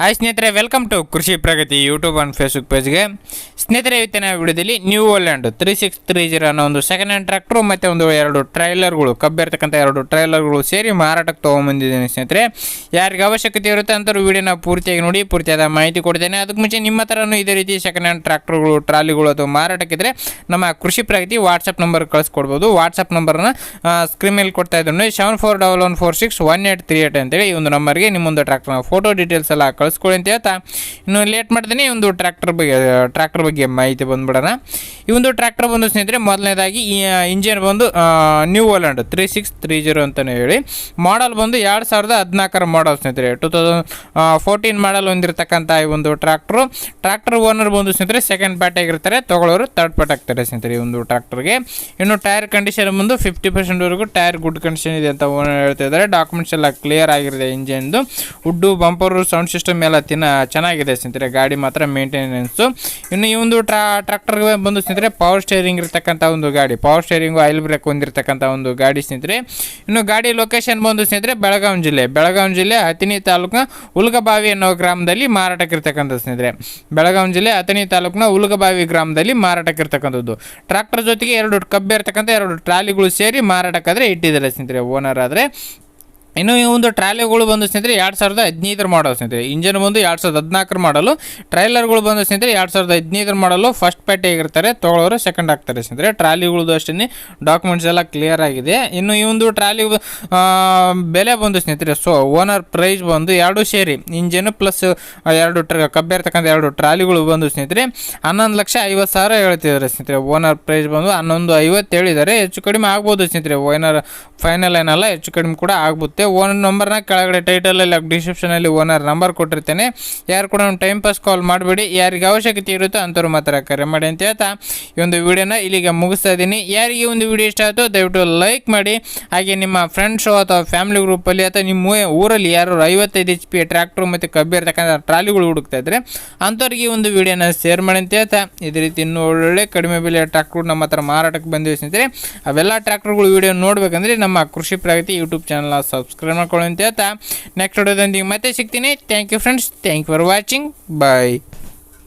Hi ಸ್ನೇಹಿತರೆ welcome to Krishi Pragati YouTube and Facebook ಪೇಜ್ಗೆ ಸ್ನೇಹಿತರೆ, ಇವತ್ತಿನ ವಿಡಿಯೋದಲ್ಲಿ New Holland three six three zero ಅನ್ನೋ ಒಂದು ಸೆಕೆಂಡ್ ಹ್ಯಾಂಡ್ ಟ್ರ್ಯಾಕ್ಟ್ರು ಮತ್ತು ಒಂದು ಎರಡು ಟ್ರೈಲರ್ಗಳು ಕಬ್ಬಿರ್ತಕ್ಕಂಥ ಎರಡು ಟ್ರೈಲರ್ಗಳು ಸೇರಿ ಮಾರಾಟಕ್ಕೆ ತೊಗೊಂಬಂದಿದ್ದೀನಿ ಸ್ನೇಹಿತರೆ. ಯಾರಿಗೆ ಅವಶ್ಯಕತೆ ಇರುತ್ತೆ ಅಂಥವ್ರು ವಿಡಿಯೋನ ಪೂರ್ತಿಯಾಗಿ ನೋಡಿ, ಪೂರ್ತಿಯಾದ ಮಾಹಿತಿ ಕೊಡ್ತೇನೆ. ಅದಕ್ಕೆ ಮುಂಚೆ ನಿಮ್ಮ ಹತ್ರನೂ ಇದೇ ರೀತಿ ಸೆಕೆಂಡ್ ಹ್ಯಾಂಡ್ ಟ್ರ್ಯಾಕ್ಟ್ರುಗಳು ಟ್ರಾಲಿಗಳು ಅಥವಾ ಮಾರಾಟಕ್ಕಿದ್ರೆ ನಮ್ಮ ಕೃಷಿ ಪ್ರಗತಿ ವಾಟ್ಸಪ್ ನಂಬರ್ ಕಳಿಸ್ಕೊಡ್ಬೋದು. ವಾಟ್ಸಪ್ ನಂಬರ್ನ ಸ್ಕ್ರೀನ್ ಮೇಲೆ ಕೊಡ್ತಾ ಇದ್ದೀನಿ seven four double one four six one eight three eight ಅಂತೇಳಿ ಈ ಒಂದು ನಂಬರ್ಗೆ ನಿಮ್ಮೊಂದು ಟ್ರ್ಯಾಕ್ಟರ್ನ ಫೋಟೋ ಡೀಟೇಲ್ಸ್ ಎಲ್ಲ ಕಳಿಸ್ಕೊಳ್ಳಿ ಅಂತ. ಹೇಳ್ತಾ ಇನ್ನು ಲೇಟ್ ಮಾಡ್ತೀನಿ ಒಂದು ಟ್ರ್ಯಾಕ್ಟರ್ ಬಗ್ಗೆ ಟ್ರ್ಯಾಕ್ಟರ್ ಬಗ್ಗೆ ಮಾಹಿತಿ ಬಂದುಬಿಡೋಣ. ಈ ಒಂದು ಟ್ರ್ಯಾಕ್ಟರ್ ಬಂದು ಸ್ನೇಹಿತರೆ, ಮೊದಲನೇದಾಗಿ ಇಂಜಿನ್ ಬಂದು New Holland three six three zero ಅಂತಲೇ ಹೇಳಿ. ಮಾಡಲ್ ಬಂದು ಎರಡು ಸಾವಿರದ ಹದಿನಾಲ್ಕರ ಮಾಡಲ್ ಸ್ನೇಹಿತರೆ. ಟೂ ತೌಸಂಡ್ ಫೋರ್ಟೀನ್ ಮಾಡಲ್ ಹೊಂದಿರತಕ್ಕಂಥ ಈ ಒಂದು ಟ್ರ್ಯಾಕ್ಟ್ರು ಟ್ರ್ಯಾಕ್ಟರ್ ಓನರ್ ಬಂದು ಸ್ನೇಹಿತರೆ ಸೆಕೆಂಡ್ ಪಾರ್ಟ್ ಆಗಿರ್ತಾರೆ. ತೊಗೊಳೋರು ತರ್ಡ್ ಪಾರ್ಟ್ ಆಗ್ತಾರೆ ಸ್ನೇಹಿತರೆ ಈ ಒಂದು ಟ್ರ್ಯಾಕ್ಟರ್ಗೆ ಇನ್ನು ಟೈರ್ ಕಂಡೀಷನ್ ಬಂದು ಫಿಫ್ಟಿ ಪರ್ಸೆಂಟ್ವರೆಗೂ ಟೈರ್ ಗುಡ್ ಕಂಡೀಷನ್ ಇದೆ ಅಂತ ಓನರ್ ಹೇಳ್ತಿದ್ದಾರೆ ಡಾಕ್ಯುಮೆಂಟ್ಸ್ ಎಲ್ಲ ಕ್ಲಿಯರ್ ಆಗಿರುತ್ತೆ ಇಂಜಿನ್ದು ಉಡ್ಡು ಬಂಪರು ಸೌಂಡ್ ಸಿಸ್ಟಮ್ ಎಲ್ಲ ತಿನ್ನ ಚೆನ್ನಾಗಿದೆ ಸ್ನೇಹಿತರೆ, ಗಾಡಿ ಮಾತ್ರ ಮೇಂಟೆನೆನ್ಸು ಇನ್ನು ಈ ಒಂದು ಟ್ರಾ ಟ್ರ್ಯಾಕ್ಟರ್ಗೆ ಬಂದು ಸ್ನೇಹಿತರೆ ಪವರ್ ಸ್ಟೇರಿಂಗ್ ಇರ್ತಕ್ಕಂಥ ಒಂದು ಗಾಡಿ ಪವರ್ ಸ್ಟೇರಿಂಗು ಆಯಿಲ್ ಬ್ರೇಕ್ ಹೊಂದಿರತಕ್ಕಂಥ ಒಂದು ಗಾಡಿ ಸ್ನೇಹಿತರೆ. ಇನ್ನು ಗಾಡಿ ಲೊಕೇಶನ್ ಬಂದು ಸ್ನೇಹಿತರೆ, ಬೆಳಗಾವಿ ಜಿಲ್ಲೆ ಬೆಳಗಾವಿ ಜಿಲ್ಲೆ ಹತಿನಿ ತಾಲೂಕಿನ ಉಲ್ಗಬಾವಿ ಅನ್ನೋ ಗ್ರಾಮದಲ್ಲಿ ಮಾರಾಟಕ್ಕಿರ್ತಕ್ಕಂಥ ಸ್ನೇಹಿತರೆ. ಬೆಳಗಾವಿ ಜಿಲ್ಲೆ ಹತನಿ ತಾಲೂಕಿನ ಉಲ್ಗಬಾವಿ ಗ್ರಾಮದಲ್ಲಿ ಮಾರಾಟಕ್ಕಿರ್ತಕ್ಕಂಥದ್ದು ಟ್ರ್ಯಾಕ್ಟರ್ ಜೊತೆಗೆ ಎರಡು ಕಬ್ಬಿರ್ತಕ್ಕಂಥ ಎರಡು ಟ್ರಾಲಿಗಳು ಸೇರಿ ಮಾರಾಟಕ್ಕಾದರೆ ಇಟ್ಟಿದ್ದಾರೆ ಸ್ನೇಹಿತರೆ ಓನರ್ ಆದರೆ. ಇನ್ನು ಈ ಒಂದು ಟ್ರಾಲಿಗಳು ಬಂದು ಸ್ನೇಹಿತರೆ ಎರಡು ಸಾವಿರದ ಹದಿನೈದರ ಮಾಡಲ್ ಸ್ನೇಹಿತರೆ. ಇಂಜನ್ ಬಂದು ಎರಡು ಸಾವಿರದ ಹದಿನಾಲ್ಕರ ಮಾಡಲು ಟ್ರೈಲರ್ಗಳು ಬಂದು ಸ್ನೇಹಿತರೆ ಎರಡು ಸಾವಿರದ ಹದಿನೈದರ ಮಾಡಲು ಫಸ್ಟ್ ಪೇಟೆ ಆಗಿರ್ತಾರೆ ತೊಗೊಳೋರು ಸೆಕೆಂಡ್ ಆಗ್ತಾರೆ ಸ್ನೇಹಿತರೆ. ಟ್ರಾಲಿಗಳದ್ದು ಅಷ್ಟೇ ಡಾಕ್ಯುಮೆಂಟ್ಸ್ ಎಲ್ಲ ಕ್ಲಿಯರ್ ಆಗಿದೆ. ಇನ್ನು ಈ ಒಂದು ಟ್ರಾಲಿ ಬೆಲೆ ಬಂದು ಸ್ನೇಹಿತರೆ ಸೊ ಓನರ್ ಪ್ರೈಸ್ ಬಂದು ಎರಡು ಸೇರಿ, ಇಂಜನ್ ಪ್ಲಸ್ ಎರಡು ಟ್ರ ಕಬ್ಬಿರ್ತಕ್ಕಂಥ ಎರಡು ಟ್ರಾಲಿಗಳು ಬಂದು ಸ್ನೇಹಿತರೆ ಹನ್ನೊಂದು ಲಕ್ಷ ಐವತ್ತು ಸಾವಿರ ಹೇಳ್ತಿದ್ದಾರೆ ಸ್ನೇಹಿತರೆ. ಓನರ್ ಪ್ರೈಸ್ ಬಂದು ಹನ್ನೊಂದು ಐವತ್ತು ಹೇಳಿದ್ದಾರೆ. ಹೆಚ್ಚು ಕಡಿಮೆ ಆಗ್ಬೋದು ಸ್ನೇಹಿತರೆ. ಓನರ್ ಫೈನಲ್ ಏನಲ್ಲ ಹೆಚ್ಚು ಕಡಿಮೆ ಕೂಡ ಆಗ್ಬೋದು. ಓನರ್ ನಂಬರ್ನ ಕೆಳಗಡೆ ಟೈಟಲಲ್ಲಿ ಡಿಸ್ಕ್ರಿಪ್ಷನಲ್ಲಿ ಓನರ್ ನಂಬರ್ ಕೊಟ್ಟಿರ್ತೇನೆ. ಯಾರು ಕೂಡ ಟೈಮ್ ಪಾಸ್ ಕಾಲ್ ಮಾಡಬೇಡಿ. ಯಾರಿಗೆ ಅವಶ್ಯಕತೆ ಇರುತ್ತೋ ಅಂಥವ್ರು ಮಾತ್ರ ಕರೆ ಮಾಡಿ ಅಂತ ಹೇಳ್ತಾ ಈ ಒಂದು ವಿಡಿಯೋನ ಇಲ್ಲಿಗೆ ಮುಗಿಸ್ತಾ ಇದ್ದೀನಿ. ಯಾರಿಗೆ ಒಂದು ವಿಡಿಯೋ ಇಷ್ಟ ಆಯಿತು ದಯವಿಟ್ಟು ಲೈಕ್ ಮಾಡಿ. ಹಾಗೆ ನಿಮ್ಮ ಫ್ರೆಂಡ್ಸು ಅಥವಾ ಫ್ಯಾಮಿಲಿ ಗ್ರೂಪಲ್ಲಿ ಅಥವಾ ನಿಮ್ಮ ಊರಲ್ಲಿ ಯಾರು ಐವತ್ತೈದು ಎಚ್ ಪಿ ಟ್ರ್ಯಾಕ್ಟ್ರು ಮತ್ತು ಕಬ್ಬಿ ಇರ್ತಕ್ಕಂಥ ಟ್ರಾಲಿಗಳು ಹುಡುಕ್ತಾ ಇದ್ರೆ ಅಂಥವ್ರಿಗೆ ಒಂದು ವಿಡಿಯೋನ ಶೇರ್ ಮಾಡಿ ಅಂತ ಹೇಳ್ತಾ ಇದೇ ರೀತಿ ಇನ್ನೂ ಒಳ್ಳೊಳ್ಳೆ ಕಡಿಮೆ ಬೆಲೆಯ ಟ್ರ್ಯಾಕ್ಟ್ರು ನಮ್ಮ ಹತ್ರ ಮಾರಾಟಕ್ಕೆ ಬಂದಿವೆ ಸ್ನೇಹಿತರೆ. ಅವೆಲ್ಲ ಟ್ರ್ಯಾಕ್ಟ್ರುಗಳು ವಿಡಿಯೋ ನೋಡ್ಬೇಕಂದ್ರೆ ನಮ್ಮ ಕೃಷಿ ಪ್ರಗತಿ ಯೂಟ್ಯೂಬ್ ಚಾನಲ್ನ ಸಬ್ಸ್ಕ್ರೈಬ್ ಮಾಡ್ಕೊಳ್ಳಿ ಅಂತ ಹೇಳ್ತಾ ನೆಕ್ಸ್ಟ್ ವಿಡಿಯೋದೊಂದಿಗೆ ಮತ್ತೆ ಸಿಗ್ತೀನಿ. Thank you friends thank you for watching bye